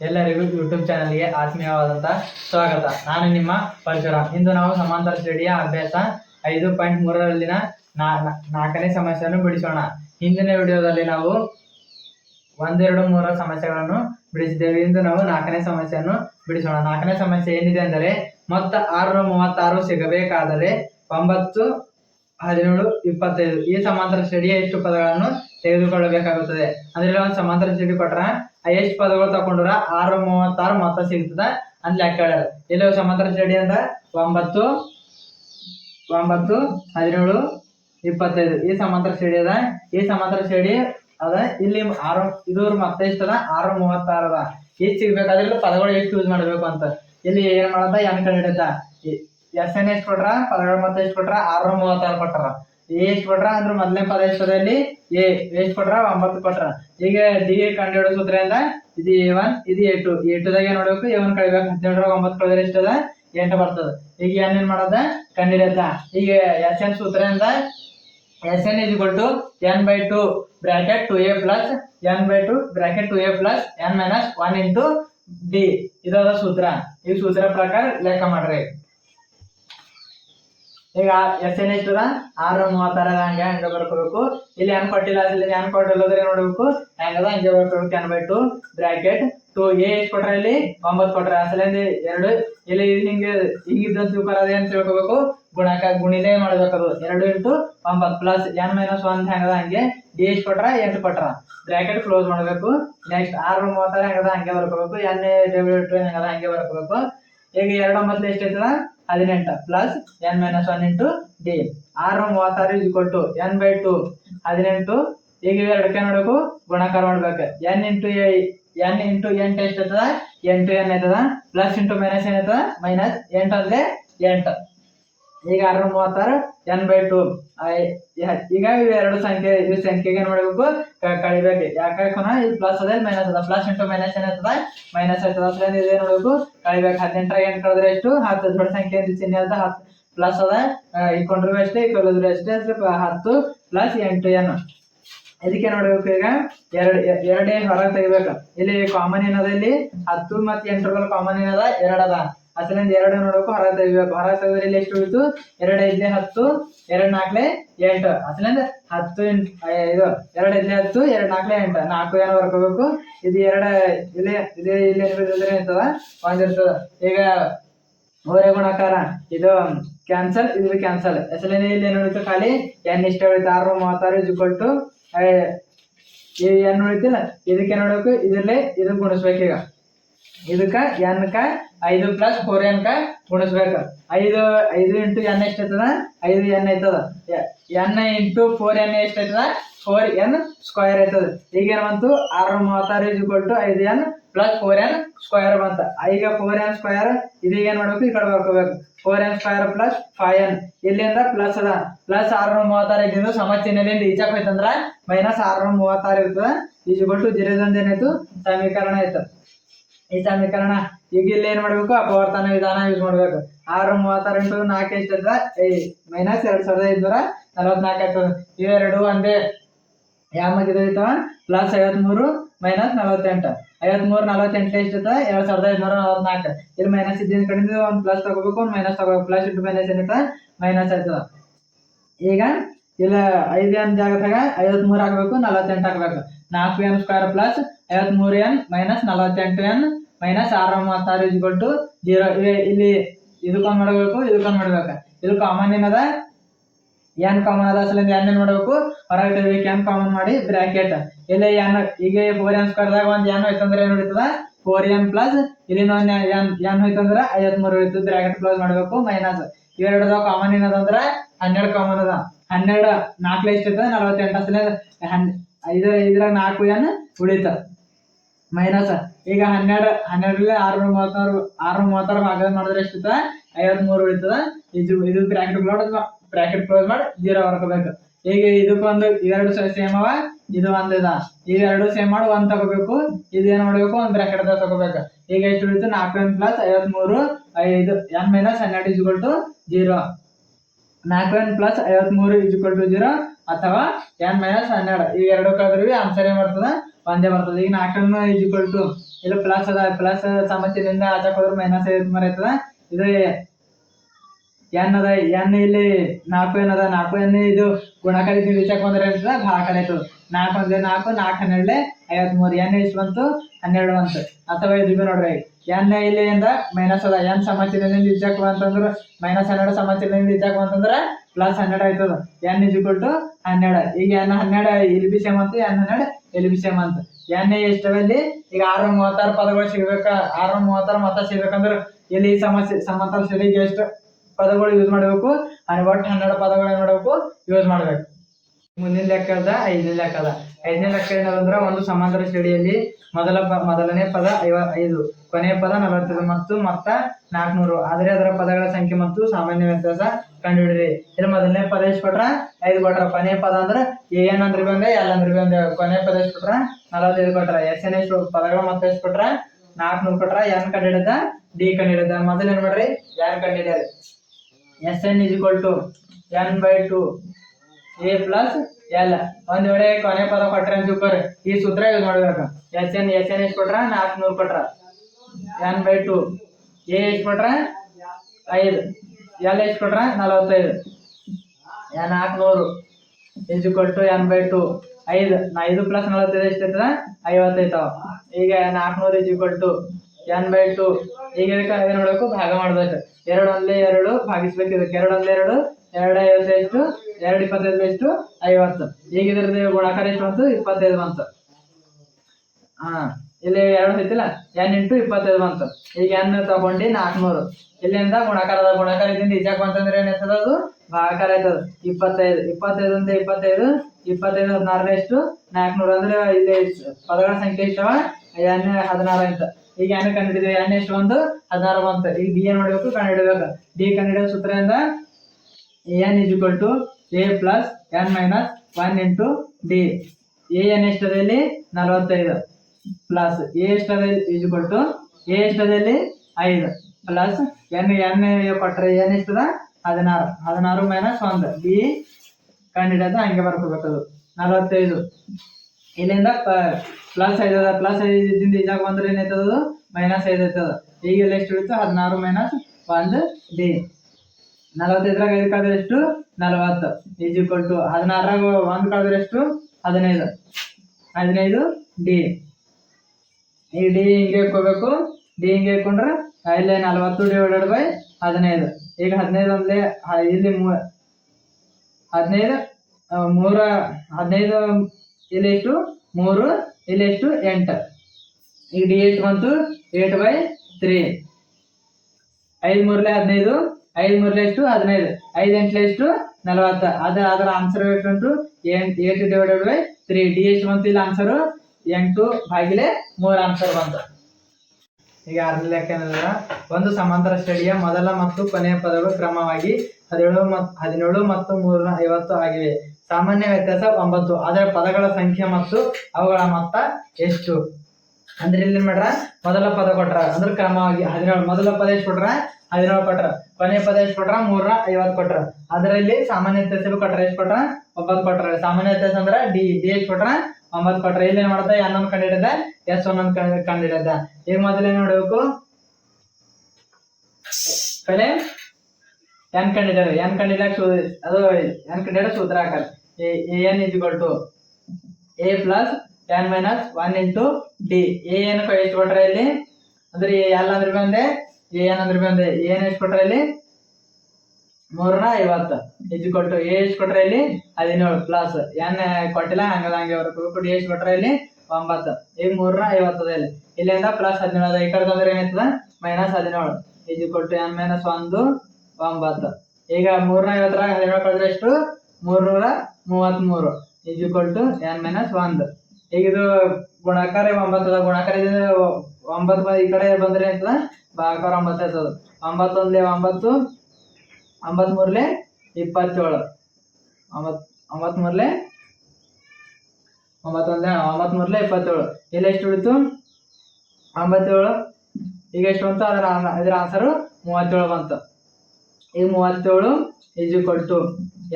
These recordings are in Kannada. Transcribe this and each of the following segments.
ಎಲ್ಲರಿಗೂ ಯೂಟ್ಯೂಬ್ ಚಾನಲ್ಗೆ ಆತ್ಮೀಯವಾದಂಥ ಸ್ವಾಗತ. ನಾನು ನಿಮ್ಮ ಪರಶುರಾಮ್. ಇಂದು ನಾವು ಸಮಾಂತರ ಶ್ರೇಣಿಯ ಅಭ್ಯಾಸ ಐದು ಪಾಯಿಂಟ್ ಮೂರರಲ್ಲಿನ ನಾಲ್ಕನೇ ಸಮಸ್ಯೆಯನ್ನು ಬಿಡಿಸೋಣ. ಹಿಂದಿನ ವಿಡಿಯೋದಲ್ಲಿ ನಾವು ಒಂದೆರಡು ಮೂರ ಸಮಸ್ಯೆಗಳನ್ನು ಬಿಡಿಸಿದ್ದೇವೆ. ಇಂದು ನಾವು ನಾಲ್ಕನೇ ಸಮಸ್ಯೆಯನ್ನು ಬಿಡಿಸೋಣ. ನಾಲ್ಕನೇ ಸಮಸ್ಯೆ ಏನಿದೆ ಅಂದರೆ, ಮೊತ್ತ ಆರುನೂರ ಮೂವತ್ತಾರು ಸಿಗಬೇಕಾದರೆ ಒಂಬತ್ತು, ಹದಿನೇಳು, ಇಪ್ಪತ್ತೈದು. ಈ ಸಮಾಂತರ ಶ್ರೇಣಿಯ ಎಷ್ಟು ಪದಗಳನ್ನು ತೆಗೆದುಕೊಳ್ಳಬೇಕಾಗುತ್ತದೆ? ಅಂದ್ರೆ ಒಂದು ಸಮಾಂತರ ಶ್ರೇಣಿ ಕೊಟ್ರ? ಎಷ್ಟು ಪದಗಳು ತಗೊಂಡ್ರ ಆರು ಮೂವತ್ತಾರು ಮೊತ್ತ ಸಿಗ್ತದ. ಅಂತ ಲೆಕ್ಕ ಹೇಳ್ಯಾರ ಇಲ್ಲಿ ಸಮಾಂತರ ಶ್ರೇಣಿ ಅಂದ್ರ ಒಂಬತ್ತು ಒಂಬತ್ತು, ಹದಿನೇಳು, ಇಪ್ಪತ್ತೈದು. ಈ ಸಮಾಂತರ ಶ್ರೇಣಿ ಅದ. ಈ ಸಮಾಂತರ ಶ್ರೇಣಿ ಅದ. ಇಲ್ಲಿ ಆರು ಇದು ಮತ್ತೆ ಎಷ್ಟದ ಆರು ಮೂವತ್ತಾರು ಅದ. ಎಷ್ಟು ಸಿಗ್ಬೇಕಾದ್ರೆ ಪದಗಳು ಎಷ್ಟು ಯೂಸ್ ಮಾಡಬೇಕು ಅಂತ. ಇಲ್ಲಿ ಏನ್ ಮಾಡದ? ಎನ್ ಕಡೆ ಹಿಡಿತ ಎಸ್ ಎನ್ ಎಷ್ಟು ಕೊಟ್ರ? ಪದಗಳು ಮತ್ತೆ ಎಷ್ಟು ಕೊಟ್ರ? ಆರು ಮೂವತ್ತಾರು ಕೊಟ್ಟಾರ. ಎಷ್ಟು ಪಟ್ರ ಅಂದ್ರೆ ಮೊದಲನೇ ಪದ ಎಷ್ಟದಲ್ಲಿ ಎ ಎಷ್ಟು ಪಟ್ರ, ಒಂಬತ್ತು ಕೊಟ್ರ ಈಗ ಡಿ ಕಂಡು ಸೂತ್ರ ಅಂದ ಇದು ಎ ಒನ್ ಇದು ಎ ಟು ಎ ಟುದಾಗ ಏನ್ ನೋಡ್ಬೇಕು ಎ ಒನ್ ಕಳಿಬೇಕು. ಹದಿನೇಳರ ಒಂಬತ್ತು ಕಳೆದ್ರೆ ಎಷ್ಟದ? ಎಂಟು ಬರ್ತದ. ಈಗ ಏನ್ ಏನ್ ಮಾಡೋದ? ಕಂಡಿಡಿಯತ್ತ ಈಗ ಎಸ್ ಎನ್ ಸೂತ್ರ ಅಂದ S N equal to N by two bracket two A plus N by two bracket two A plus N minus one into D ಇದಾದ ಸೂತ್ರ. ಈ ಸೂತ್ರ ಪ್ರಕಾರ ಲೆಕ್ಕ ಮಾಡ್ರಿ. ಈಗ ಎಸ್ ಎನ್ ಎಷ್ಟದ ಆರು ಮೂವತ್ತಾರ ಹಂಗೆ ಹಂಗೆ ಬರ್ಕೋಬೇಕು ಇಲ್ಲಿ ಏನ್ ಕೊಟ್ಟಿಲ್ಲ, ಇಲ್ಲಿ ಏನ್ ಕೊಟ್ಟಿಲ್ಲದ್ರೆ ನೋಡ್ಬೇಕು ಹೆಂಗದ ಹಿಂಗೆ ಬರ್ಕೋಬೇಕು N by two bracket two A ಎಷ್ಟು ಕೊಟ್ರ ಇಲ್ಲಿ? ಒಂಬತ್ತು ಕೊಟ್ರ. ಅಸಲಿಂದ ಎರಡು. ಇಲ್ಲಿ ಹಿಂಗೆ ಹಿಂಗಿದ್ದ ತಿಳ್ಕೊಳ್ಳೋದು ಏನ್ ತಿಳ್ಕೊಬೇಕು? ಗುಣಕ ಮಾಡ್ಬೇಕು ಮಾಡ್ಬೇಕದು? ಎರಡು ಇಂಟು ಒಂಬತ್ತು ಪ್ಲಸ್ ಎನ್ ಮೈನಸ್ ಒನ್ ಹೆಂಗದ ಹಂಗೆ. ಡಿ ಎಷ್ಟು ಕೊಟ್ರ? ಎಂಟು ಕೊಟ್ರ. ಬ್ರಾಕೆಟ್ ಕ್ಲೋಸ್ ಮಾಡ್ಬೇಕು. ನೆಕ್ಸ್ಟ್ ಆರು ಮೂವತ್ತಾರ ಹೆಂಗದ ಹಂಗೆ ಬರ್ಕೋಬೇಕು. ಎನ್ ಡಬ್ಲ್ಯೂ ಟು ಹೆಂಗದ ಹಂಗೆ ಬರ್ಕೋಬೇಕು. ಈಗ ಎರಡು ಒಂಬತ್ತು ಎಷ್ಟು ಐತದ ಹದಿನೆಂಟು plus N minus one into D ಆರು ಮೂವತ್ತಾರು is equal to N by two ಹದಿನೆಂಟು, ಈಗ ಇವೆರಡಕ್ಕೆ ನೋಡಬೇಕು, ಗುಣಕಾರ ಮಾಡ್ಬೇಕು. ಎನ್ ಇಂಟು ಎನ್ ಇಂಟು ಎಂಟು ಎಷ್ಟು ಎಂಟು ಎನ್ ಆಯ್ತದ? ಪ್ಲಸ್ ಇಂಟು ಮೈನಸ್ ಏನ್ ಮೈನಸ್ ಎಂಟು ಅಂದ್ರೆ ಎಂಟು. ಈಗ ಆರ್ನೂರ ಮೂವತ್ತಾರು ಎನ್ ಬೈ ಟು ಈಗ ಎರಡು ಸಂಖ್ಯೆ, ಇವು ಸಂಖ್ಯೆಗೆ ಏನ್ ಮಾಡ್ಬೇಕು? ಕಳಿಬೇಕು. ಯಾಕಂದ್ರೆ ಇದು ಪ್ಲಸ್ ಅದ ಮೈನಸ್ ಅದ. ಪ್ಲಸ್ ಇಂಟು ಮೈನಸ್ ಏನಾಗ್ತದ? ಮೈನಸ್ ಆಗ್ತದ ಅದ್ರ ಇದೇನು ಮಾಡ್ಬೇಕು? ಕಳಿಬೇಕು. ಹದಿನೆಂಟರಾಗ ಎಂಟು ಕಳೆದ್ರೆ ಎಷ್ಟು? ಹತ್ತು. ದೊಡ್ಡ ಸಂಖ್ಯೆ ಅಂತ ಚಿಹ್ನೆ ಅದ ಹತ್ತು. ಪ್ಲಸ್ ಅದ ಇಕೊಂಡ್ರು ಅಷ್ಟೇ ಕಳೆದ್ರು ಅಷ್ಟೇ ಹತ್ತು ಪ್ಲಸ್ ಎಂಟು ಏನು ಇದಕ್ಕೆ ನೋಡ್ಬೇಕು ಈಗ? ಎರಡು, ಎರಡೇ ಹೊರಗೆ ತೆಗಿಬೇಕು. ಇಲ್ಲಿ ಕಾಮನ್ ಏನದ ಇಲ್ಲಿ? ಹತ್ತು ಮತ್ತೆ ಎಂಟರ ಕಾಮನ್ ಏನದ? ಎರಡದ. ಅಸಲಿಂದ ಎರಡು ನೋಡಬೇಕು ಹೊರಗೆ ತೆಗಿಬೇಕು ಹೊರಗೆ ತೆಗೆದ್ರೆ ಎಷ್ಟು ಉಳಿತು? ಎರಡು ಐದ್ಲೆ ಹತ್ತು, ಎರಡು ನಾಲ್ಕಲೆ ಎಂಟು. ಅಸಲಿಂದ ಹತ್ತು ಎಂಟು ಇದು, ಎರಡು ಐದ್ಲೆ ಹತ್ತು, ಎರಡು ನಾಲ್ಕಲೆ ಎಂಟು. ನಾಲ್ಕು ಏನೋ ಬರ್ಕೋಬೇಕು. ಇದು ಎರಡು, ಇಲ್ಲಿ, ಇದೆ, ಇಲ್ಲಿ ಇರ್ತದ ಒಂದಿರ್ತದ. ಈಗ ಓರೆ ಗುಣಾಕಾರ, ಇದು ಕ್ಯಾನ್ಸಲ್ ಇದು ಕ್ಯಾನ್ಸಲ್ ಅಸಲೇನೆ ಇಲ್ಲಿ ಏನು ಉಳಿತು ಖಾಲಿ? ಎನ್ ಇಷ್ಟ ಉಳಿತು. ಆರು, ಮೂವತ್ತಾರು ಇದು ಕೊಟ್ಟು ಎನ್ ಉಳಿತಿಲ್ಲ. ಇದಕ್ಕೆ ನೋಡಬೇಕು ಇದರಲ್ಲಿ ಇದು ಗುಣಿಸ್ಬೇಕೀಗ ಇದಕ್ಕ ಎನ್ಕ ಐದು ಪ್ಲಸ್ ಫೋರ್ ಎನ್ಕ ಗುಣಿಸ್ಬೇಕು. ಐದು ಐದು ಇಂಟು ಎನ್ ಎಷ್ಟು ಐತದ ಐದು ಎನ್ ಐತದ. ಎನ್ ಇಂಟು ಫೋರ್ ಎನ್ ಎಷ್ಟು ಐತದ ಫೋರ್ ಎನ್ ಸ್ಕ್ವಯರ್ ಐತದ. ಈಗ ಏನ್ ಬಂತು? ಆರು ಮೂವತ್ತಾರು ಇಸ್ ಇಕ್ವಲ್ ಟು ಐದು N plus four N square ಬಂತ. ಈಗ ಫೋರ್ ಎನ್ ಸ್ಕ್ವಯರ್ ಇದೀಗ ಏನ್ ಮಾಡ್ಬೇಕು? ಈ ಕಡೆ ಬರ್ಕೋಬೇಕು. Four N square plus five N ಇಲ್ಲಿಂದ ಪ್ಲಸ್ ಅದ. ಪ್ಲಸ್ ಆರ್ನೂರ ಮೂವತ್ತಾರು ಇದ್ದಿದ್ದು ಸಮಚಿಹ್ನೆಲಿಂದ ಈಚಕ್ ಹೋಯ್ತಂದ್ರ ಮೈನಸ್ ಆರ್ನೂರ ಮೂವತ್ತಾರು ಇರ್ತದ. ಈಜು ಟು ಜೀರೋದಿಂದ ಏನಾಯ್ತು ಸಮೀಕರಣ ಆಯ್ತು. ಈ ಸಮೀಕರಣ ಈಗ ಇಲ್ಲಿ ಏನ್ ಮಾಡ್ಬೇಕು? ಅಪವರ್ತನ ವಿಧಾನ ಯೂಸ್ ಮಾಡ್ಬೇಕು. ಆರು ಮೂವತ್ತಾರು ಇಂಟು ನಾಲ್ಕು ಎಷ್ಟು ಏ ಮೈನಸ್ ಎರಡ್ ಸಾವಿರದ ಐದ್ನೂರ ನಲವತ್ನಾಲ್ಕು ಆಯ್ತದ ಇವೆರಡು ಒಂದೇ. ಯಾಮಗಿದ ಪ್ಲಸ್ ಪ್ಲಸ್ ಐವತ್ಮೂರು ಮೈನಸ್ ನಲವತ್ತೆಂಟು. ಐವತ್ಮೂರು, ನಲವತ್ತೆಂಟು ಎಷ್ಟು ಎರಡ್ ಸಾವಿರದ ಐದ್ನೂರ ನಲವತ್ನಾಲ್ಕು. ಇಲ್ಲಿ ಮೈನಸ್ ಇದ್ದಿನ ಕಡೆಯಿಂದ ಒಂದು ಪ್ಲಸ್ ತಗೋಬೇಕು. ಒಂದು ಮೈನಸ್ ತಗೋಬೇಕು ಪ್ಲಸ್ ಇಂಟು ಮೈನಸ್ ಏನೈತ ಮೈನಸ್ ಆಯ್ತದ. ಈಗ ಇಲ್ಲ, ಐದು ಎನ್ ಜಾಗದಾಗ ಐವತ್ಮೂರು ಹಾಕ್ಬೇಕು ನಲವತ್ತೆಂಟು ಹಾಕ್ಬೇಕು ನಾಲ್ಕು ಎನ್ ಸ್ಕ್ವೇರ್ ಪ್ಲಸ್ ಐವತ್ಮೂರು ಎನ್ ಮೈನಸ್ ನಲವತ್ತೆಂಟು ಎನ್ ಮೈನಸ್ ಆರು ಮೂವತ್ತಾರು ಇಸ್ಕೊಲ್ ಟು ಜೀರೋ ಇಲ್ಲಿ ಇದಕ್ಕೊಂದು ಮಾಡಬೇಕು ಇದಕ್ಕೊಂದು ಮಾಡ್ಬೇಕು. ಇದು ಕಾಮನ್ ಏನದ? ಎನ್ ಕಾಮನ್ ಅದ, ಅಸಲಿಂದ ಎನ್ ಏನ್ ಮಾಡ್ಬೇಕು? ಹೊರಗೆ ತೆಗಿಬೇಕು. ಎನ್ ಕಾಮನ್ ಮಾಡಿ ಬ್ರಾಕೆಟ್ ಇಲ್ಲಿ ಎನ್ ಈಗ ಫೋರ್ ಎನ್ ಸ್ಕ್ವೇರ್ದಾಗ ಒಂದು ಎನ್ ಹೋಯ್ತಂದ್ರೆ ಏನು ಉಳಿತದ ಫೋರ್ ಎನ್ ಪ್ಲಸ್ ಇಲ್ಲಿ ಒಂದು ಎನ್ ಎನ್ ಹೋಯ್ತಂದ್ರೆ ಐವತ್ಮೂರು ಹೋಯ್ತು ಬ್ರಾಕೆಟ್ ಕ್ಲೋಸ್ ಮಾಡಬೇಕು ಮೈನಸ್ ಇವೆರಡದ ಕಾಮನ್ ಏನದಂದ್ರ ಹನ್ನೆರಡು ಕಾಮನ್ ಅದ. ಹನ್ನೆರಡು ನಾಲ್ಕು ಎಷ್ಟು ನಲವತ್ತೆಂಟು. ಅಸಲ ಹನ್ ಐದು ಐದರಾಗ ನಾಲ್ಕು ಎನ್ ಉಳಿತ. ಮೈನಸ್. ಈಗ ಹನ್ನೆರಡು, ಹನ್ನೆರಡರಲ್ಲಿ ಆರ್ನೂರ ಮೂವತ್ತಾರು ಆರ್ನೂರ ಮೂವತ್ತಾರು ಭಾಗ ಮಾಡಿದ್ರೆ ಎಷ್ಟಿರ್ತದ? ಐವತ್ಮೂರು ಉಳಿತದ. ಇದು ಇದು ಬ್ರಾಕೆಟ್ ಕ್ಲೋಸ್ ಬ್ರಾಕೆಟ್ ಕ್ಲೋಸ್ ಮಾಡಿ ಜೀರೋ ಬರ್ಕೋಬೇಕು ಈಗ ಇದಕ್ಕೊಂದು ಇವೆರಡು ಸೇಮ್ ಅವ? ಇದು ಒಂದು ಇದ ಎರಡು ಸೇಮ್ ಮಾಡಿ ಒಂದ್ ತಗೋಬೇಕು. ಇದೇನ್ ಮಾಡ್ಬೇಕು? ಒಂದ್ ಬ್ರಾಕೆಟ್ ತಗೋಬೇಕು. ಈಗ ಎಷ್ಟು ಉಳಿತು? ನಾಲ್ಕು ಎನ್ ಪ್ಲಸ್ ಐವತ್ಮೂರು, ಐದು ಎನ್ ಮೈನಸ್ ಹನ್ನೆರಡು ಇಸ್ಕೊಲ್ ಟು ಜೀರೋ ನಾಲ್ಕು ಎನ್ ಪ್ಲಸ್ ಐವತ್ಮೂರು ಇಸ್ಕೊಲ್ ಟು ಜೀರೋ ಅಥವಾ ಎನ್ ಮೈನಸ್ ಹನ್ನೆರಡು. ಈ ಎರಡು ಕಳೆದ್ರಿ ಆನ್ಸರ್ ಏನ್ ಬರ್ತದ? ಒಂದೇ ಬರ್ತದ. ಈಗ ನಾಲ್ಕನ್ನು ಈಕ್ವಲ್ ಟು ಇಲ್ಲಿ ಪ್ಲಸ್ ಅದ ಪ್ಲಸ್ ಸಮಸ್ಯೆಯಿಂದ ಆಚೆ ಹೋದ್ರೆ ಮೈನಸ್ ಐದು ಮರೈತದ. ಇದು ಎನ್ ಅದ ಎನ್ ಇಲ್ಲಿ ನಾಲ್ಕು ಏನದ ನಾಲ್ಕು ಎನ್ ಇದು ಗುಣಾಕಾರ ಇದ್ದಿದ್ದು ಈಚಕ್ ಬಂದ್ರೆ ಅಂತ ಕಡೆ ಆಯ್ತದ ನಾಲ್ಕು ಅಂದ್ರೆ ನಾಲ್ಕು ನಾಲ್ಕು ಹನ್ನೆರಡು ಐವತ್ಮೂರು. ಎನ್ ಎಷ್ಟು ಬಂತು? ಹನ್ನೆರಡು ಬಂತು. ಅಥವಾ ಇದು ನೋಡ್ರಿ. ಎನ್ ಇಲ್ಲಿಂದ ಮೈನಸ್ ಅದ. ಎನ್ ಸಮಚೀಲದಿಂದ ಇಜ್ಜಕ್ ಬಂತಂದ್ರೆ ಮೈನಸ್ ಹನ್ನೆರಡು ಸಮಚೀಲದಿಂದ ಇಜ್ಜಕ್ ಅಂತಂದ್ರೆ ಪ್ಲಸ್ ಹನ್ನೆರಡು ಆಯ್ತದ. ಎನ್ ಇಸ್ ಈಕ್ವಲ್ ಟು ಹನ್ನೆರಡು. ಈಗ ಎನ್ ಹನ್ನೆರಡು ಇಲ್ಲಿ ಬಿ ಸೇಮ್ ಅಂತ ಎನ್ ಹನ್ನೆರಡು ಇಲ್ಲಿ ಬಿ ಸೇಮ್ ಅಂತ ಎನ್ ಎಷ್ಟರಲ್ಲಿ ಈಗ ಆರು ಮೂವತ್ತಾರು ಪದಗಳು ಸಿಗ್ಬೇಕ. ಆರು ಮೂವತ್ತಾರು ಮತ್ತ ಸಿಗ್ಬೇಕಂದ್ರೆ ಇಲ್ಲಿ ಸಮಸ್ಯೆ ಸಮಾಂತರ ಸರಿ ಎಷ್ಟು? ಪದಗಳು ಯೂಸ್ ಮಾಡಬೇಕು. ಅಲ್ಲಿ ಒಟ್ಟು ಹನ್ನೆರಡು ಪದಗಳು ಏನ್ ಮಾಡಬೇಕು ಯೂಸ್ ಮಾಡಬೇಕು. ಮುಂದಿನ ಲೆಕ್ಕ ಅದ ಐದನೇ ಲೆಕ್ಕ ಅದ ಐದನೇ ಲೆಕ್ಕ ಏನಾದ್ರ ಒಂದು ಸಮಾಂತರ ಶ್ರೇಣಿಯಲ್ಲಿ ಮೊದಲ ಮೊದಲನೇ ಪದ ಐವ, ಐದು, ಕೊನೆಯ ಪದ ನಲವತ್ತೈದು ಮತ್ತು ಮೊತ್ತ ನಾಲ್ಕುನೂರು. ಆದರೆ ಅದರ ಪದಗಳ ಸಂಖ್ಯೆ ಮತ್ತು ಸಾಮಾನ್ಯ ವ್ಯತ್ಯಾಸ ಕಂಡುಹಿಡಿರಿ ಇಲ್ಲಿ ಮೊದಲನೇ ಪದ ಎಷ್ಟು ಕೊಟ್ರ? ಐದು ಕೊಟ್ರ. ಕೊನೆಯ ಪದ ಅಂದ್ರೆ ಏನ್ ಅಂದ್ರೆ ಬಂದೆ, ಎಲ್ ಅಂದ್ರೆ ಬಂದೆ. ಕೊನೆಯ ಪದ ಎಷ್ಟು ಕೊಟ್ರ? ನಲವತ್ತೈದು ಕೊಟ್ರ. ಎಸ್, ಎನ್ ಎಷ್ಟು ಪದಗಳ ಮೊತ್ತ ಎಷ್ಟು ಕೊಟ್ರ? ನಾಲ್ಕುನೂರು ಕೊಟ್ರ. ಎನ್ ಕಂಡಿಡಿದ ಡಿ ಕಂಡಿಡಿದ ಮೊದಲು ಏನ್ ಮಾಡ್ರಿ? ಯಾರು ಕಂಡಿಡ್ಯಾರಿ S N is equal to N by two A plus L ಒಂದ್ ವೇಳೆ ಕೊನೆ ಪದ ಕೊಟ್ರೆ ಅಂತ ತಿಳ್ಕೊರಿ ಈ ಸೂತ್ರ ಯೂಸ್ ಮಾಡ್ಬೇಕು ಎಸ್ ಎನ್ ಎಸ್ ಎನ್ ಎಷ್ಟು ಕೊಟ್ರ? ನಾಲ್ಕುನೂರು ಕೊಟ್ರ. ಎನ್ ಬೈ ಟು ಎ ಎಷ್ಟು ಕೊಟ್ರ? ಐದು. ಎಲ್ ಎಷ್ಟು ಕೊಟ್ರ? ನಲವತ್ತೈದು. ಎನ್ ನಾಲ್ಕುನೂರು. Is equal to N by two ಐದು. ನಾ ಐದು ಪ್ಲಸ್ ನಲವತ್ತೈದು ಎಷ್ಟು ಐತದ ಐವತ್ತೈತಾವ ಈಗ ನಾಲ್ಕುನೂರು is equal to N by two. ಈಗ ಇದಕ್ಕೆ ಏನು ಮಾಡಬೇಕು? ಭಾಗ ಮಾಡಬೇಕು. ಎರಡು ಒಂದೇ ಎರಡು ಭಾಗಿಸ್ಬೇಕು ಇದಕ್ಕೆ. ಎರಡು ಒಂದೇ ಎರಡು ಎರಡು ಐವತ್ತು ಎರಡು ಇಪ್ಪತ್ತೈದು ಎಷ್ಟು? ಐವತ್ತು. ಈಗ ಇದ್ರದ್ದು ಗುಣಾಕಾರ ಎಷ್ಟು ಬಂತು? ಇಪ್ಪತ್ತೈದು ಬಂತು. ಹಾ, ಇಲ್ಲಿ ಎರಡು ಐತಿಲ್ಲ ಎನ್ ಇಂಟು ಇಪ್ಪತ್ತೈದು ಬಂತು. ಈಗ ಎನ್ ತಗೊಂಡು ನಾಲ್ಕುನೂರು. ಇಲ್ಲಿಂದ ಗುಣಾಕಾರದ ಗುಣಾಕಾರದಿಂದ ಇಜಾಕ್ ಬಂತಂದ್ರೆ ಏನಾಯ್ತದ ಅದು? ಭಾಗಾಕಾರ ಆಯ್ತದ ಇಪ್ಪತ್ತೈದು. ಇಪ್ಪತ್ತೈದು ಅಂತ ಇಪ್ಪತ್ತೈದು. ಇಪ್ಪತ್ತೈದು ಹದಿನಾರನೇ ಎಷ್ಟು? ನಾಲ್ಕುನೂರು. ಅಂದ್ರೆ ಇಲ್ಲಿ ಪದಗಳ ಸಂಖ್ಯೆ ಎಷ್ಟವ? ಎನ್ ಹದಿನಾರು ಅಂತ. ಈಗ ಎನ್ ಕಂಡಿಡಿದ್ವಿ ಎನ್ ಎಷ್ಟು ಒಂದು ಹದಿನಾರು ಬಂತು. ಈಗ ಡಿ ಏನ್ ಮಾಡ್ಬೇಕು ಕಂಡುಹಿಡಬೇಕು ಡಿ ಕಂಡುಹಿಡಿಯೋ ಸೂತ್ರದಿಂದ N is equal to A plus N minus one into D A N ಎಷ್ಟದಲ್ಲಿ ನಲವತ್ತೈದು. ಪ್ಲಸ್ ಎ ಎಷ್ಟದಲ್ಲಿ ಇಸ್ ಈಕ್ವಲ್ ಟು ಎ ಎಷ್ಟದಲ್ಲಿ ಐದು. ಪ್ಲಸ್ ಎನ್ ಎನ್ ಕೊಟ್ಟರೆ ಎನ್ ಎಷ್ಟದ? ಹದಿನಾರು. ಹದಿನಾರು ಮೈನಸ್ ಒಂದು. ಡಿ ಕಂಡಿಡಿಯೋದು ಹಂಗೆ ಬರ್ಕೋಬೇಕದು. ನಲವತ್ತೈದು. ಇಲ್ಲಿಂದ ಪ್ಲಸ್ ಐದು ಅದ ಪ್ಲಸ್ ಐದಿಂದ ಇದಾಗ ಬಂದ್ರೆ ಏನಾಯ್ತದ ಮೈನಸ್ ಐದು ಐತದ. ಈಗ ಎಲ್ಲ ಎಷ್ಟು ಉಳಿತು ಹದಿನಾರು ಮೈನಸ್ ಒಂದು ಡಿ ನಲವತ್ತೈದ್ರಾಗ ಐದು ಕಳೆದ್ರೆ ಎಷ್ಟು? ನಲವತ್ತು. ಈಸ್ ಈಕ್ವಲ್ ಟು ಹದಿನಾರಾಗ ಒಂದು ಕಳೆದ್ರೆ ಎಷ್ಟು? ಹದಿನೈದು. ಹದಿನೈದು ಡಿ ಈ ಡಿ ಹಿಂಗೆ ಇಟ್ಕೋಬೇಕು? ಡಿ ಹಿಂಗೆ ಇಟ್ಕೊಂಡ್ರೆ? ಇಲ್ಲೇ ನಲವತ್ತು ಡಿವೈಡೆಡ್ ಬೈ ಹದಿನೈದು. ಈಗ ಹದಿನೈದು ಹ- ಇಲ್ಲಿ ಮೂ, ಹದಿನೈದು ಮೂರ, ಹದಿನೈದು ಇಲ್ಲಿ ಎಷ್ಟು ಮೂರು ಇಲ್ಲಿ ಎಷ್ಟು ಎಂಟು. ಈಗ ಡಿ ಎಷ್ಟು ಬಂತು? Eight by three. ಐದು ಮೂರಲೆ ಹದಿನೈದು, ಐದು ಮೂರಲೆ ಎಷ್ಟು? ಹದಿನೈದು. ಐದು ಎಂಟ್ಲೆ ಎಷ್ಟು? ನಲವತ್ತ. ಅದ, ಅದರ ಆನ್ಸರ್ ಎಷ್ಟು ಉಂಟು? ಎಂಟ್ eight divided by three D ಎಷ್ಟು ಬಂತು ಇಲ್ಲಿ ಆನ್ಸರು ಎಂಟು ಬಾಗಿಲೆ ಮೂರು ಆನ್ಸರ್ ಬಂತು. ಈಗ ಆರನೇ ಲೆಕ್ಕ ಏನಂದ್ರೆ ಒಂದು ಸಮಾಂತರ ಶ್ರೇಣಿಯ ಮೊದಲ ಮತ್ತು ಕೊನೆಯ ಪದಗಳು ಕ್ರಮವಾಗಿ ಹದಿನೇಳು ಮತ್ತು ಹದಿನೇಳು ಮತ್ತು ಮೂರ ಐವತ್ತು ಆಗಿವೆ. ಸಾಮಾನ್ಯ ವ್ಯತ್ಯಾಸ ಒಂಬತ್ತು. ಅದರ ಪದಗಳ ಸಂಖ್ಯೆ ಮತ್ತು ಅವುಗಳ ಮೊತ್ತ ಎಷ್ಟು? ಅಂದ್ರೆ ಇಲ್ಲಿ ಮಾಡ್ರ? ಮೊದಲ ಪದ ಕೊಟ್ರ. ಅಂದ್ರೆ ಕ್ರಮವಾಗಿ ಹದಿನೇಳು. ಮೊದಲ ಪದ ಎಷ್ಟು ಕೊಟ್ರ? ಹದಿನೇಳು ಕೊಟ್ರ. ಕೊನೆ ಪದ ಎಷ್ಟು ಕೊಟ್ರ? ಮೂರ ಐವತ್ತು ಕೊಟ್ರ. ಅದರಲ್ಲಿ ಸಾಮಾನ್ಯ ವ್ಯತ್ಯಾಸ ಕೊಟ್ರ. ಎಷ್ಟು ಕೊಟ್ರ? ಒಂಬತ್ತು ಕೊಟ್ರ. ಸಾಮಾನ್ಯ ವ್ಯತ್ಯಾಸ ಅಂದ್ರ ಡಿ. ಡಿ ಎಷ್ಟು ಕೊಟ್ರ? ಒಂಬತ್ತು ಕೊಟ್ರ. ಇಲ್ಲಿ ಏನ್ ಮಾಡ್ದ? ಹನ್ನೊಂದು ಹಿಡಿದ ಎಸ್ ಒಂದೊಂದು ಹಿಡಿದ ಈಗ ಮೊದಲೇ ಏನ್ ಮಾಡ್ಬೇಕು ಪೆಲೆ ಎನ್ ಕಂಡಿದ್ದಾರೆ ಎನ್ ಕಂಡಿದಾಗ ಅದು ಎನ್ ಕಂಡಿಡ ಸೂತ್ರ ಹಾಕಲ್ಲ. A N is equal to A plus N minus one into D A N ಎಷ್ಟು ಕೊಟ್ರೆ ಇಲ್ಲಿ? ಅಂದ್ರೆ ಎಲ್ಲ ಅಂದ್ರೆ ಬಂದೆ? ಎ ಎನ್ ಅಂದ್ರೆ ಬಂದೆ. ಎನ್ ಎಷ್ಟು ಕೊಟ್ರೆ ಇಲ್ಲಿ? ಮೂರನ ಐವತ್ತು. ಇಸ್ ಇಕ್ವಲ್ ಟು ಎ ಎಷ್ಟು ಕೊಟ್ರೆ ಇಲ್ಲಿ? ಹದಿನೇಳು ಪ್ಲಸ್ ಎನ್ ಕೊಟ್ಟಿಲ್ಲ ಹಂಗದ ಹಂಗೆ ಬರ್ಬೇಕು ಕೊಟ್ಟು ಎಷ್ಟು ಕೊಟ್ರೆ ಇಲ್ಲಿ? ಒಂಬತ್ತು. ಈಗ ಮೂರನ ಐವತ್ತದ ಇಲ್ಲಿ. ಇಲ್ಲಿಂದ ಪ್ಲಸ್ ಹದಿನೇಳು ಅದ ಈ ಕಡೆ ಬಂದ್ರೆ ಏನಾಯ್ತದ? ಮೈನಸ್ ಹದಿನೇಳು. Is equal to N minus ಒಂದು ಒಂಬತ್ತು. ಈಗ ಮೂರ್ನ ಐವತ್ತರಾಗ ಹದಿನೇಳು ಕಳೆದ್ರೆ ಎಷ್ಟು? ಮೂರ್ನೂರ ಮೂವತ್ತ್ಮೂರು is equal to N minus ಒಂದು. ಈಗ ಇದು ಗುಣಾಕಾರ ಒಂಬತ್ತು ಅದ. ಗುಣಾಕಾರ ಒಂಬತ್ತು ಈ ಕಡೆ ಬಂದ್ರೆ ಅಂತ ಭಾಗಕಾರ ಒಂಬತ್ತು ಆಯ್ತದ. ಒಂಬತ್ತೊಂದ್ಲೆ ಒಂಬತ್ತು ಒಂಬತ್ತು ಮೂರ್ಲೆ ಇಪ್ಪತ್ತೇಳು. ಒಂಬತ್ತು ಒಂಬತ್ತು ಮೂರ್ಲೆ ಒಂಬತ್ತೊಂದ್ಲೆ ಒಂಬತ್ ಒಂಬತ್ತು ಮೂರ್ಲೆ ಇಪ್ಪತ್ತೇಳು. ಇಲ್ಲಿ ಎಷ್ಟು ಉಳಿತು? ಒಂಬತ್ತೇಳು. ಈಗ ಎಷ್ಟು ಬಂತು ಅದರ ಇದರ ಆನ್ಸರು ಮೂವತ್ತೇಳು ಬಂತು. ಈಗ ಮೂವತ್ತೇಳು ಈಜು ಕೊಟ್ಟು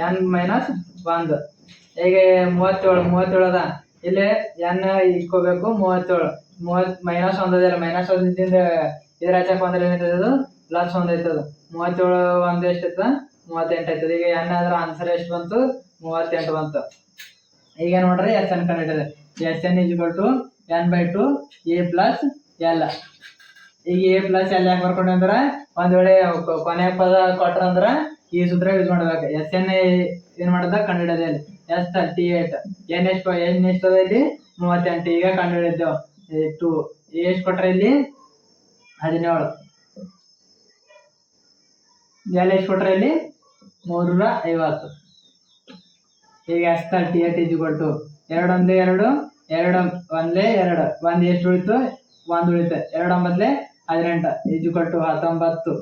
ಎನ್ ಮೈನಸ್ ಒಂದು. ಈಗ ಮೂವತ್ತೇಳು ಮೂವತ್ತೇಳು ಅದ. ಇಲ್ಲಿ ಎನ್ ಇಟ್ಕೋಬೇಕು, ಮೂವತ್ತೇಳು. ಮೂವತ್ ಮೈನಸ್ ಒಂದಿದೆ ಮೈನಸ್ ಒಂದಿದ್ದಿಂದ ಇದ್ರ ಹಚ್ಚಕ್ ಬಂದ್ರೆ ಏನಾಯ್ತದ ಅದು? ಪ್ಲಸ್ ಒಂದು ಆಯ್ತದ ಮೂವತ್ತೇಳು ಒಂದು ಎಷ್ಟು ಆಯ್ತದ ಮೂವತ್ತೆಂಟು ಆಯ್ತದ. ಈಗ ಎನ್ ಆದ್ರೆ ಆನ್ಸರ್ ಎಷ್ಟು ಬಂತು? ಮೂವತ್ತೆಂಟು ಬಂತು. ಈಗ ನೋಡ್ರಿ ಎಸ್ ಎನ್ ಕಂಡಿಡಿದೆ ಎಸ್ ಎನ್ ಈಜು ಕೊಟ್ಟು N by two A plus L ಈಗ ಎ ಪ್ಲಸ್ ಎಲ್ ಯಾಕೆ ಬರ್ಕೊಂಡೆ ಅಂದ್ರೆ, ಒಂದ್ ವೇಳೆ ಕೊನೆ ಪದ ಕೊಟ್ರ ಅಂದ್ರ, ಈ ಸೂತ್ರ ಯೂಸ್ ಮಾಡ್ಬೇಕು. ಎಸ್ ಎನ್ ಏನ್ ಮಾಡದ? ಕಂಡು ಅಲ್ಲಿ. ಎಸ್ ತರ್ಟಿ ಏಟ್ ಎನ್ ಎಷ್ಟು ಎನ್ ಎಷ್ಟು ಇಲ್ಲಿ? ಮೂವತ್ತೆಂಟು. ಈಗ ಕಂಡುಹಿಡಿದ್ದೇವು ಟು ಎಷ್ಟು ಕೊಟ್ರೆ ಇಲ್ಲಿ? ಹದಿನೇಳು. ಎಲ್ ಎಷ್ಟು ಕೊಟ್ರೆ ಇಲ್ಲಿ? ಮೂರರ ಐವತ್ತು. ಈಗ ಎಸ್ ತರ್ಟಿ ಏಟ್ ಇಸ್ ಕೊಟ್ಟು ಎರಡು ಒಂದೇ ಎರಡು ಎರಡು ಒಂದೇ ಎರಡು. ಒಂದ್ ಎಷ್ಟು ಉಳಿತು? ಒಂದ್ ಉಳಿತು. ಎರಡು ಒಂಬತ್ಲೆ ಹದಿನೆಂಟು ಇಸ್ ಟು ಹತ್ತೊಂಬತ್ತು,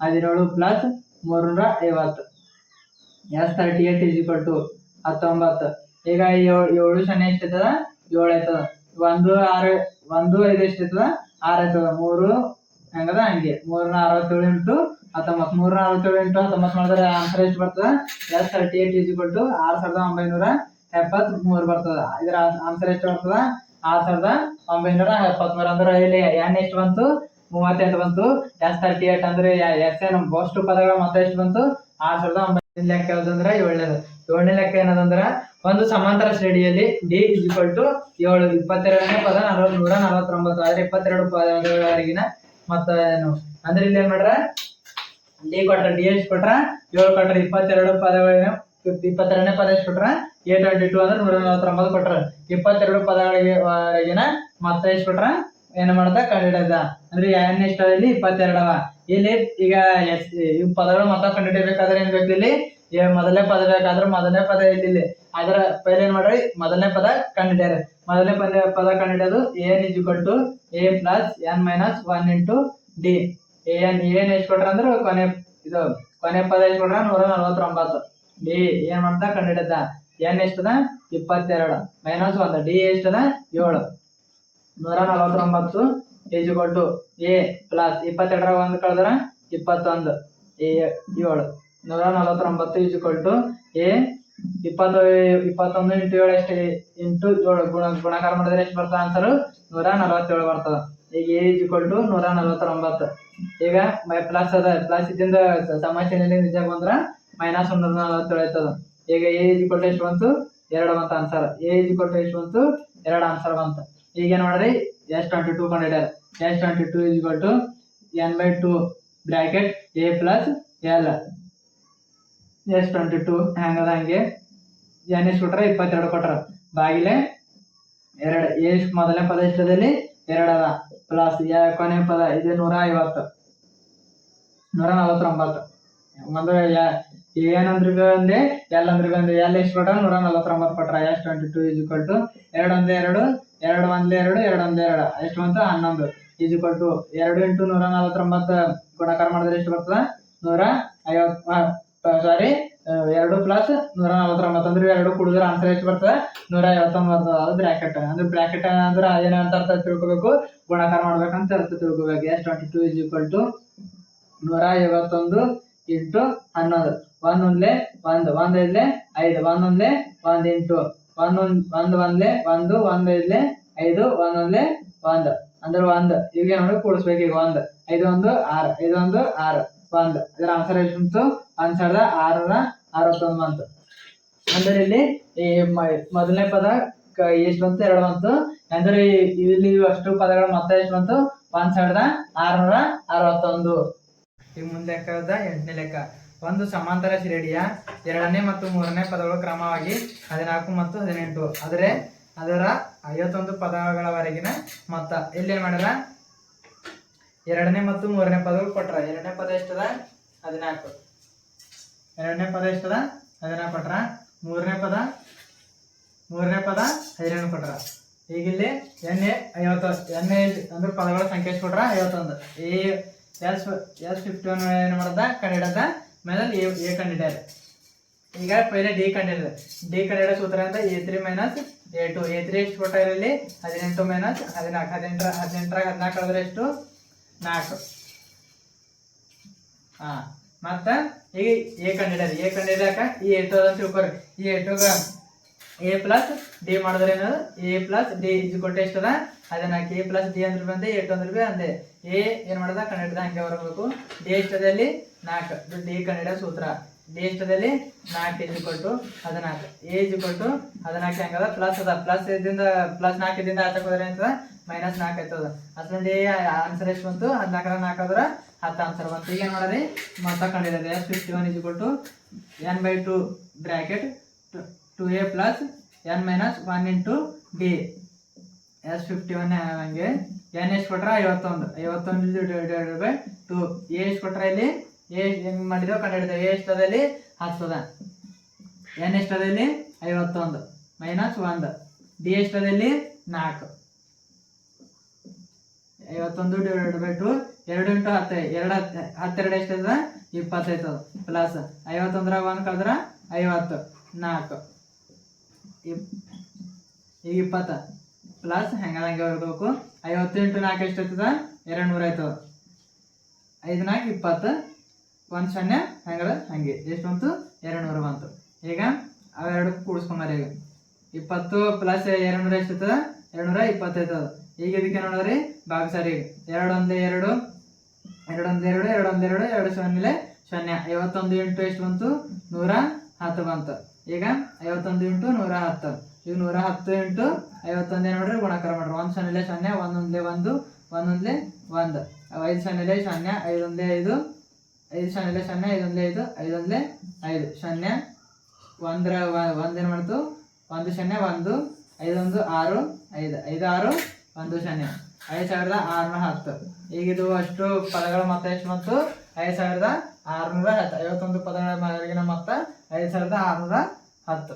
ಹದಿನೇಳು ಪ್ಲಸ್ ಮೂರರ ಐವತ್ತು. S thirty eight is to ಹತ್ತೊಂಬತ್ತು. ಈಗ ಏಳು ಏಳು ಸೊನ್ನೆ ಎಷ್ಟು ಆಯ್ತದ ಏಳು ಆಯ್ತದ. ಒಂದು ಆರು, ಒಂದು ಐದು ಎಷ್ಟು ಆಯ್ತದ ಆರು ಆಯ್ತದ. ಮೂರು ಹೆಂಗದ? ಹಂಗೆ. ಮೂರ್ನ ಅರವತ್ತೇಳು ಇಂಟು ಹತ್ತೊಂಬತ್ತು. ಮೂರ್ನ ಅರವತ್ತೇಳು ಇಂಟು ಹತ್ತೊಂಬತ್ತು ಮಾಡಿದ್ರೆ ಆನ್ಸರ್ ಎಷ್ಟು ಬರ್ತದ? S thirty eight is to ಆರು ಸಾವಿರದ ಒಂಬೈನೂರ ಎಪ್ಪತ್ತ್ ಮೂರು ಬರ್ತದ. ಇದರ ಆನ್ಸರ್ ಎಷ್ಟು ಬರ್ತದ? ಆರು ಸಾವಿರದ ಒಂಬೈನೂರ ಎಪ್ಪತ್ಮೂರು. ಅಂದ್ರೆ ಇಲ್ಲಿ ಎನ್ ಎಷ್ಟು ಬಂತು? ಮೂವತ್ತೆಂಟು ಬಂತು. ಎಸ್ ತರ್ಟಿ ಏಟ್ ಅಂದ್ರೆ ಎಸ್ ಎನ್ ಅಷ್ಟು ಪದಗಳ ಮೊತ್ತ ಎಷ್ಟು ಬಂತು. ಆರ್ ಸಾವಿರದ ಒಂಬೈನೂರ ಲೆಕ್ಕ ಯಾವ್ದಂದ್ರೆ ಏಳನೇದು. ಏಳನೇ ಲೆಕ್ಕ ಏನದಂದ್ರ ಒಂದು ಸಮಾಂತರ ಶ್ರೇಣಿಯಲ್ಲಿ ಡಿ ಇಸ್ ಟು ಏಳು, ಇಪ್ಪತ್ತೆರಡನೇ ಪದ ನಲವತ್ತು ನೂರ ನಲವತ್ತೊಂಬತ್ತು, ಆದ್ರೆ ಇಪ್ಪತ್ತೆರಡು ಪದಗಳವರೆಗಿನ ಮತ್ತ ಏನು? ಅಂದ್ರೆ ಇಲ್ಲಿ ಏನ್ ಮಾಡ್ರ? ಡಿ ಕೊಟ್ರ ಡಿ ಎಷ್ಟು ಕೊಟ್ರ? ಏಳು ಕೊಟ್ರ, ಇಪ್ಪತ್ತೆರಡು ಪದಗಳಿನ? ಇಪ್ಪತ್ತೆರಡನೇ ಪದ ಎಷ್ಟು ಕೊಟ್ರ? ಎ ಟ್ವೆಂಟಿ ಟು ಅಂದ್ರೆ ನೂರ ನಲವತ್ತೊಂಬತ್ತು ಕೊಟ್ರ. ಇಪ್ಪತ್ತೆರಡು ಪದಗಳಿಗೆ ಮತ್ತೆ ಎಷ್ಟು ಕೊಟ್ರ? ಏನ್ ಮಾಡ್ದ? ಕಂಡಿಡದ ಅಂದ್ರೆ ಎನ್ ಎಷ್ಟು ಇಲ್ಲಿ ಇಪ್ಪತ್ತೆರಡವ. ಇಲ್ಲಿ ಈಗ ಎಸ್, ಇವ್ ಪದಗಳು ಮೊತ್ತ ಕಂಡುಹಿಡಿಬೇಕಾದ್ರೆ ಏನ್ ಬೇಕು ಇಲ್ಲಿ? ಮೊದಲನೇ ಪದ ಬೇಕಾದ್ರೆ ಮೊದಲನೇ ಪದ ಇಲ್ಲಿ ಅದರ ಪೈಲೆ ಏನ್ ಮಾಡ್ರಿ? ಮೊದಲನೇ ಪದ ಕಂಡುಹಿಡಿಯಾರ. ಮೊದಲನೇ ಪದ ಪದ ಕಂಡುಹಿಡಿಯೋದು ಏನ್ is to A plus N minus one into D ಏನ್ ಏನ್ ಎಷ್ಟು ಕೊಟ್ರ ಅಂದ್ರೆ ಕೊನೆ, ಇದು, ಕೊನೆ ಪದ ಎಷ್ಟು ಕೊಟ್ರ ನೂರ ನಲವತ್ತೊಂಬತ್ತು. ಡಿ ಏನ್ ಮಾಡ್ತಾ ಕಂಡುಹಿಡಿದ. ಎನ್ ಎಷ್ಟದ? ಇಪ್ಪತ್ತೆರಡು. ಮೈನಸ್ ಒಂದು. ಡಿ ಎಷ್ಟದ? ಏಳು. ನೂರ ನಲವತ್ತೊಂಬತ್ತು ಈಜ್ ಕೊಟ್ಟು ಎ ಪ್ಲಸ್ ಇಪ್ಪತ್ತೆರಡರ ಒಂದು ಕಳೆದ್ರ ಇಪ್ಪತ್ತೊಂದು. ಎ ಏಳು. ನೂರ ನಲವತ್ತೊಂಬತ್ತು ಈಜು ಕೊಟ್ಟು ಎ ಇಪ್ಪತ್ತು, ಇಪ್ಪತ್ತೊಂದು ಇಂಟು ಏಳು ಎಷ್ಟು? ಇಂಟು ಏಳು. ಗುಣ, ಗುಣಕಾರ ಮಾಡಿದ್ರೆ ಎಷ್ಟು ಬರ್ತದೆ ಆನ್ಸರ್ ನೂರ ನಲವತ್ತೇಳು ಬರ್ತದ. ಈಗ ಎ ಕೊಟ್ಟು ನೂರ ನಲವತ್ತೊಂಬತ್ತು. ಈಗ ಪ್ಲಸ್ ಅದ. ಪ್ಲಸ್ ಇದ್ದಿಂದ ಸಮಸ್ಯೆನಲ್ಲಿ ನಿಜ ಬಂದ್ರ ಮೈನಸ್ ನೂರ ನಲವತ್ತೇಳು ಆಯ್ತದ. ಈಗ ಎ ಇಸ್ ಎಷ್ಟು ಬಂತು? ಎರಡು ಬಂತ ಆನ್ಸರ್ ಎ ಇಸ್ ಎಷ್ಟು ಬಂತು? ಎರಡು ಆನ್ಸರ್ ಬಂತು. ಈಗ ನೋಡ್ರಿ S twenty two ಕಂಡಿಡ್ಯಾರ S twenty two is to N by two bracket A plus L S twenty two ಹ್ಯಾಂಗದ ಹಂಗೆ ಎನ್ ಎಷ್ಟು ಕೊಟ್ರ ಇಪ್ಪತ್ತೆರಡು ಕೊಟ್ರ. ಬಾಗಿಲೆ ಎರಡು. ಎಷ್ಟು ಮೊದಲನೇ ಪದ ಇಷ್ಟದಲ್ಲಿ ಎರಡು ಅದ. ಪ್ಲಸ್ ಕೊನೆ ಪದ, ಇದು ನೂರ ಐವತ್ತು. ನೂರ ನಲವತ್ತೊಂಬತ್ತು. ಒಂದು ಏನಂದ್ರೆ ಒಂದೇ ಎಲ್ ಅಂದ್ರೆ ಎಲ್ ಎಷ್ಟು ಕೊಟ್ರ ನೂರ ನಲವತ್ತೊಂಬತ್ತು ಕೊಟ್ರ S twenty two is to ಎರಡು ಒಂದೇ ಎರಡು. ಎರಡು ಒಂದೇ ಎರಡು ಎರಡು ಒಂದೇ ಎರಡು. ಎಷ್ಟು ಅಂತ ಹನ್ನೊಂದು. ಈಜು ಟು ಎರಡು ಇಂಟು ನೂರ ನಲವತ್ತೊಂಬತ್ತು ಗುಣಕಾರ ಮಾಡಿದ್ರೆ ಎಷ್ಟು ಬರ್ತದ? ನೂರ ಐವತ್ತು ಸಾರಿ ಎರಡು ಪ್ಲಸ್ ನೂರ ನಲವತ್ತೊಂಬತ್ತು. ಅಂದ್ರೆ ಎರಡು ಕುಡಿದ್ರೆ ಆನ್ಸರ್ ಎಷ್ಟು ಬರ್ತದೆ? ನೂರ ಐವತ್ತೊಂಬತ್ತು. ಅದು ಬ್ರಾಕೆಟ್ ಅಂದ್ರೆ ಬ್ರಾಕೆಟ್ ಅಂದ್ರೆ ಏನಂತ ಅರ್ಥ ತಿಳ್ಕೊಬೇಕು. ಗುಣಾಕಾರ ಮಾಡ್ಬೇಕಂತ ಅರ್ಥ ತಿಳ್ಕೊಬೇಕು. S twenty two is equal to ನೂರ ಐವತ್ತೊಂದು ಇಂಟು ಹನ್ನೊಂದು. ಒಂದೊಂದ್ಲೆ ಒಂದು, ಒಂದೈದ್ಲೆ ಐದು, ಒಂದೊಂದ್ಲೆ ಒಂದ್ ಇಂಟು ಒಂದ್ ಒಂದ್ ಒಂದ್ ಒಂದ್ಲೆ ಒಂದು, ಒಂದ್ ಐದ್ಲೆ ಐದು, ಒಂದ್ ಒಂದ್ಲೆ ಒಂದ್. ಅಂದ್ರೆ ಒಂದ್. ಈಗ ನೋಡಿ ಕೂಡಿಸ್ಬೇಕು ಈಗ ಒಂದ್. ಐದು ಒಂದು, ಆರು. ಐದೊಂದು ಆರು. ಒಂದ್. ಇದರ ಆನ್ಸರ್ ಎಷ್ಟು ಬಂತು? ಒಂದ್ ಸಾವಿರದ ಆರರ ಅರವತ್ತೊಂದು ಬಂತು ಅಂದ್ರೆ ಇಲ್ಲಿ ಈ ಮೊದಲನೇ ಪದ ಎಷ್ಟು ಬಂತು? ಎರಡು ಬಂತು. ಅಂದ್ರೆ ಇಲ್ಲಿ ಅಷ್ಟು ಪದಗಳ ಮೊತ್ತ ಎಷ್ಟು ಬಂತು? ಒಂದ್ ಸಾವಿರದ ಆರ್ನೂರ ಅರವತ್ತೊಂದು. ಈಗ ಮುಂದೆ ಲೆಕ್ಕದ ಎಂಟನೇ ಲೆಕ್ಕ. ಒಂದು ಸಮಾಂತರ ಶ್ರೇಣಿಯ ಎರಡನೇ ಮತ್ತು ಮೂರನೇ ಪದಗಳು ಕ್ರಮವಾಗಿ ಹದಿನಾಲ್ಕು ಮತ್ತು ಹದಿನೆಂಟು. ಆದರೆ ಅದರ ಐವತ್ತೊಂದು ಪದಗಳವರೆಗಿನ ಮೊತ್ತ. ಇಲ್ಲಿ ಏನ್ ಮಾಡ್ಯಾರ ಎರಡನೇ ಮತ್ತು ಮೂರನೇ ಪದಗಳು ಕೊಟ್ರ. ಎರಡನೇ ಪದ ಎಷ್ಟದ? ಹದಿನಾಲ್ಕು. ಎರಡನೇ ಪದ ಎಷ್ಟದ? ಹದಿನಾಲ್ಕು ಕೊಟ್ರ. ಮೂರನೇ ಪದ? ಮೂರನೇ ಪದ ಹದಿನೆಂಟು ಕೊಟ್ರ. ಈಗ ಇಲ್ಲಿ ಎಣ್ಣೆ ಐವತ್ತು ಎಣ್ಣೆ ಅಂದ್ರೆ ಪದಗಳ ಸಂಖ್ಯೆ ಕೊಟ್ರ? ಐವತ್ತೊಂದು. ಈ ಎಸ್ ಎಸ್ ಫಿಫ್ಟಿ ಒನ್ ಏನು ಮಾಡ್ದ? ಕಂಡಿಡದ ಮೇಲೆ ಎ ಎ ಕಂಡಿಡ್ಯಾರ ಈಗ ಪೈಲೆ ಡಿ ಕಂಡಿಡಿದ ಡಿ ಕಂಡಿಡೋ ಸೂತ್ರ ಅಂತ A three minus A two A three ಎಷ್ಟು ಕೊಟ್ಟಾರ ಇರಲಿ ಹದಿನೆಂಟು ಮೈನಸ್ ಹದಿನಾಲ್ಕು. ಹದಿನೆಂಟರ ಹದಿನೆಂಟರಾಗ ಹದಿನಾಲ್ಕು ಕಳೆದ್ರೆ ಎಷ್ಟು? ನಾಲ್ಕು. ಹಾಂ. ಮತ್ತು ಈಗ ಎ ಕಂಡಿಡ್ಯಾರ ಎ ಕಂಡಿಡ್ಯಾಕ ಈ ಎ ಟು ಅಂತ ತಿಳ್ಕೊರಿ ಈ ಎ ಟುಗ ಎ ಪ್ಲಸ್ ಡಿ ಮಾಡಿದ್ರೆ ಏನದು? ಎ ಪ್ಲಸ್ ಡಿ ಇಸ್ ಕೊಟ್ಟು ಎಷ್ಟದ ಅದನ್ನ ಎ ಪ್ಲಸ್ ಡಿ ಅಂದ್ರೆ ಬಂದೆ ಎಷ್ಟು ಅಂದ್ರೆ ಅಂದೆ. ಎ ಏನ್ ಮಾಡದ? ಕನ್ನಡದ ಹಂಗೆ ಬರಬೇಕು. ಡಿ ಎಷ್ಟದಲ್ಲಿ ನಾಲ್ಕು. ಡಿ ಕನ್ನಡ ಸೂತ್ರ. ಡಿ ಎಷ್ಟದಲ್ಲಿ ನಾಲ್ಕು ಇಜ್ ಕೊಟ್ಟು ಹದಿನಾಲ್ಕು. ಎ ಇಜ್ ಕೊಟ್ಟು ಹದಿನಾಲ್ಕು ಹೆಂಗದ ಪ್ಲಸ್ ಅದ. ಪ್ಲಸ್ ಇದಿಂದ ಪ್ಲಸ್ ನಾಲ್ಕದಿಂದ ಆಚಕ್ ಹೋದ್ರೆ ಅಂತದ ಮೈನಸ್ ನಾಲ್ಕು ಆಯ್ತದ ಅದ್ರಿಂದ ಎ ಆನ್ಸರ್ ಎಷ್ಟು ಬಂತು? ಹದಿನಾಲ್ಕರ ನಾಲ್ಕು ಅದ್ರ ಹತ್ತು ಆನ್ಸರ್ ಬಂತು. ಈಗ ಏನು ಮಾಡೋರಿ ಮೊತ್ತ ಕಂಡಿರೋದು ಎಸ್ ಫಿಫ್ಟಿ ಒನ್ ಇಜ್ ಕೊಟ್ಟು N by two bracket two A plus N minus one into D S fifty one ಹಂಗೆ. ಎನ್ ಎಷ್ಟು ಕೊಟ್ರೆ? ಐವತ್ತೊಂದು. ಐವತ್ತೊಂದು ಡಿವೈಡೆಡ್ ಬೈ ಟು ಎ ಎಷ್ಟು ಕೊಟ್ರೆ ಇಲ್ಲಿ? ಎ ಹೆಂಗೆ ಮಾಡಿದೋ ಕಂಡು ಎ ಎಷ್ಟದಲ್ಲಿ ಹತ್ತದ. ಎನ್ ಎಷ್ಟದಲ್ಲಿ ಐವತ್ತೊಂದು. ಮೈನಸ್ ಒಂದು. ಡಿ ಎಷ್ಟದಲ್ಲಿ ನಾಲ್ಕು. ಐವತ್ತೊಂದು ಡಿವೈಡೆಡ್ ಬೈ ಟು ಎರಡು ಇಂಟು ಹತ್ತು. ಎರಡು ಹತ್ತು ಹತ್ತೆರಡು ಎಷ್ಟದ ಇಪ್ಪತ್ತೈದು. ಪ್ಲಸ್ ಐವತ್ತೊಂದ್ರಾಗ ಒಂದು ಕಳೆದ್ರೆ ಐವತ್ತು. ನಾಲ್ಕು. ಈಗ ಇಪ್ಪತ್ತ. ಪ್ಲಸ್ ಹೆಂಗದ ಹಂಗೆ ಐವತ್ತು ಇಂಟು ನಾಲ್ಕು ಎಷ್ಟು ಆಯ್ತದ ಎರಡು ನೂರ ಆಯ್ತದ ಐದು ನಾಲ್ಕು ಇಪ್ಪತ್ತು. ಒಂದು ಸೊನ್ನೆ ಹೆಂಗದ? ಹಂಗೆ. ಎಷ್ಟು ಬಂತು? ಎರಡು ನೂರು ಬಂತು. ಈಗ ಅವೆರಡು ಕೂಡಿಸ್ಕೊಂಬಾರ ಈಗ. ಇಪ್ಪತ್ತು ಪ್ಲಸ್ ಎರಡು ನೂರ ಎಷ್ಟು ಆಯ್ತದ ಎರಡು ನೂರ ಇಪ್ಪತ್ತೈತದ ಈಗ ಇದಕ್ಕೆ ಭಾಗಸರಿ ಎರಡು ಒಂದು ಎರಡು, ಎರಡೊಂದು ಎರಡು ಎರಡು ಒಂದು ಎರಡು ಎರಡು ಸೊನ್ನೆ ಸೊನ್ನೆ. ಐವತ್ತೊಂದು ಎಂಟು ಎಷ್ಟು ಬಂತು? ನೂರ ಹತ್ತು ಬಂತು. ಈಗ ಐವತ್ತೊಂದು ಇಂಟು ನೂರ ಹತ್ತು. ಈಗ ನೂರ ಹತ್ತು ಇಂಟು ಐವತ್ತೊಂದೇ ನೋಡ್ರಿ ಗುಣಾಕಾರ ಮಾಡ್ರಿ. ಒಂದು ಸೊನ್ನೆ ಸೊನ್ನೆ, ಒಂದೊಂದ್ಲೆ ಒಂದು ಒಂದೊಂದ್ಲೆ ಒಂದು. ಐದು ಸೊನ್ನೆ ಸೊನ್ನೆ ಐದೊಂದೇ ಐದು ಐದು ಸೊನ್ನೆ ಸೊನ್ನೆ ಐದೊಂದೇ ಐದು, ಐದೊಂದ್ಲೆ ಐದು. ಸೊನ್ನೆ, ಒಂದರ ಒಂದೇನು ಮಾಡ್ತು? ಒಂದು ಸೊನ್ನೆ, ಒಂದು, ಐದೊಂದು, ಆರು, ಐದು. ಐದು, ಆರು, ಒಂದು ಸೊನ್ನೆ. ಐದು ಸಾವಿರದ ಆರುನೂರ ಹತ್ತು. ಈಗ ಇದು ಅಷ್ಟು ಪದಗಳ ಮೊತ್ತ ಎಷ್ಟು ಮತ್ತು ಐದು ಸಾವಿರದ ಆರುನೂರ ಹತ್ತು. ಐವತ್ತೊಂದು ಪದಗಳ ಮೊತ್ತ ಐದು ಸಾವಿರದ ಆರುನೂರ ಹತ್ತು.